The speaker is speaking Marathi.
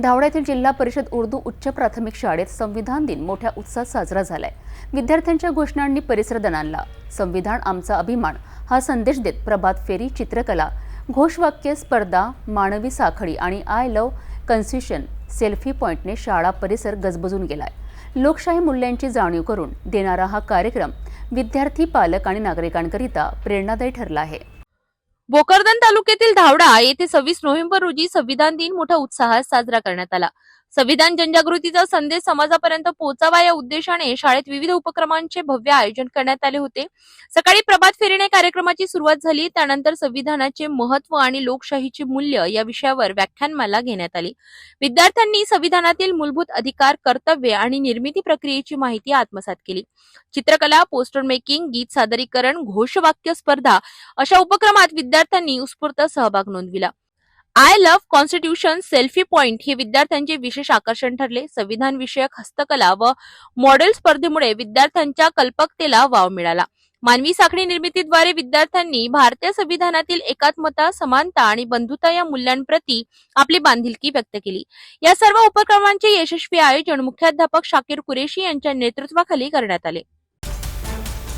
धावड्यातील जिल्हा परिषद उर्दू उच्च प्राथमिक शाळेत संविधान दिन मोठ्या उत्साहात साजरा झालाय. विद्यार्थ्यांच्या घोषणांनी परिसर दणाणला. संविधान आमचा अभिमान. हा संदेश देत प्रभात फेरी चित्रकला घोषवाक्य स्पर्धा मानवी साखळी आणि आय लव्ह कन्स्टिट्यूशन सेल्फी पॉइंटने शाळा परिसर गजबजून गेलाय. लोकशाही मूल्यांची जाणीव करून देणारा हा कार्यक्रम विद्यार्थी पालक आणि नागरिकांकरिता प्रेरणादायी ठरला आहे. भोकरदन तालुक्यातील धावडा येथे सव्वीस नोव्हेंबर रोजी संविधान दिन मोठ्या उत्साहात साजरा करण्यात आला. संविधान जनजागृतीचा संदेश समाजापर्यंत पोहोचावा या उद्देशाने शाळेत विविध उपक्रमांचे भव्य आयोजन करण्यात आले होते. सकाळी प्रभात फेरीने कार्यक्रमाची सुरुवात झाली. त्यानंतर संविधानाचे महत्त्व आणि लोकशाहीचे मूल्य या विषयावर व्याख्यानमाला घेण्यात आली. विद्यार्थ्यांनी संविधानातील मूलभूत अधिकार कर्तव्य आणि निर्मिती प्रक्रियेची माहिती आत्मसात केली. चित्रकला पोस्टर मेकिंग गीत सादरीकरण घोषवाक्य स्पर्धा अशा उपक्रमात विद्यार्थ्यांनी उत्स्फूर्त सहभाग नोंदविला. I love constitution selfie point हे विद्यार्थ्यांचे विशेष आकर्षण ठरले. संविधान विषयक हस्तकला व मॉडेल स्पर्धेमुळे विद्यार्थ्यांच्या कल्पकतेला वाव मिळाला. मानवी साखळी निर्मितीद्वारे विद्यार्थ्यांनी भारतीय संविधानातील एकात्मता समानता आणि बंधुता या मूल्यांप्रती आपली बांधिलकी व्यक्त केली. या सर्व उपक्रमांचे यशस्वी आयोजन मुख्याध्यापक शाकीर कुरेशी यांच्या नेतृत्वाखाली करण्यात आले.